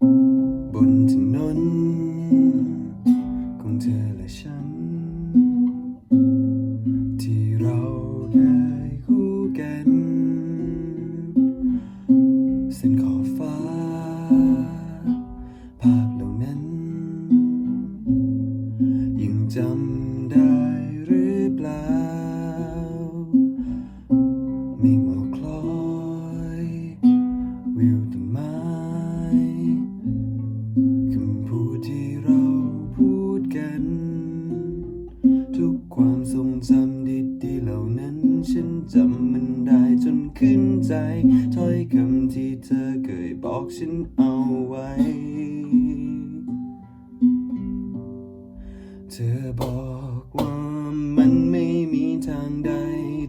บนถนนของเธอและฉัน ที่เราเคยคู่กัน เส้นขอบฟ้า ภาพเหล่านั้น ยังจำ พูดที่เราพูดกัน ทุกความทรงจำดีๆเหล่านั้น ฉันจำมันได้จนขึ้นใจ ถ้อยคำที่เธอเคยบอกฉันเอาไว้ เธอบอกว่ามันไม่มีทางใด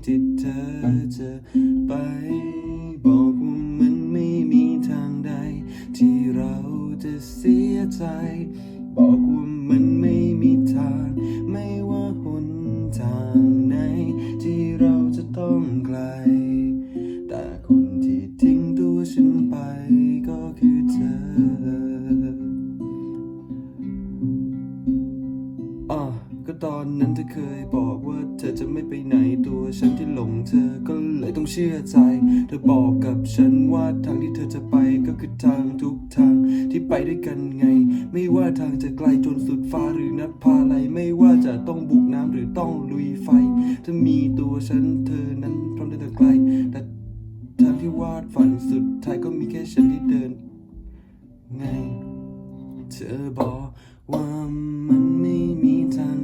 ที่เธอจะไป บอกว่ามันไม่มีทาง ไม่ว่าหนทางไหน ที่เราจะต้องไกล แต่คนที่ทิ้งตัวฉันไปก็คือเธออะก็ตอนนั้นเธอเคยบอกว่าเธอจะไม่ไปไหนตัวฉันที่หลงเธอก็ เลยต้องเชื่อใจ เธอบอกกับฉันว่าทางที่เธอจะไปก็คือทางทุกทางที่ไปด้วยกันไง ไม่ว่าทางจะไกลจนสุดฟ้าหรือนัดพาไหลไม่ว่าจะต้องบุกน้ำหรือต้องลุยไฟ ถ้ามีตัวฉันเธอนั้นพร้อมเดินทางไกล แต่ทางที่วาดฝันสุดท้ายก็มีแค่ฉันที่เดิน ไง เธอบอกว่ามันไม่มีทาง